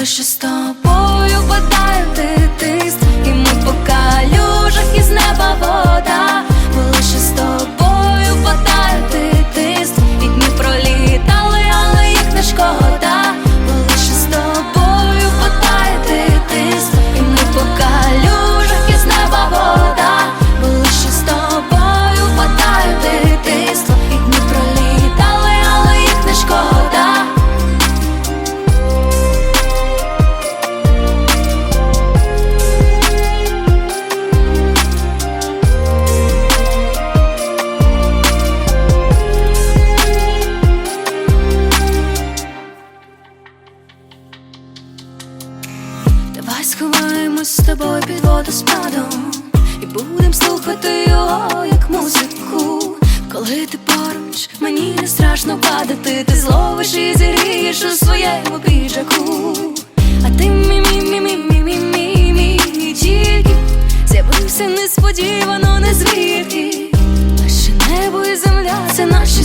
лише з тобою Давай сховаємось з тобою під водоспадом І будем слухати його, як музику. Коли ти поруч, мені не страшно падати, ти зловиш і зірієш у своєму піджаку. А ти мі мі мі мі мі мі мі мі І тільки з'явився несподівано, не звідки Лише небо і земля це наші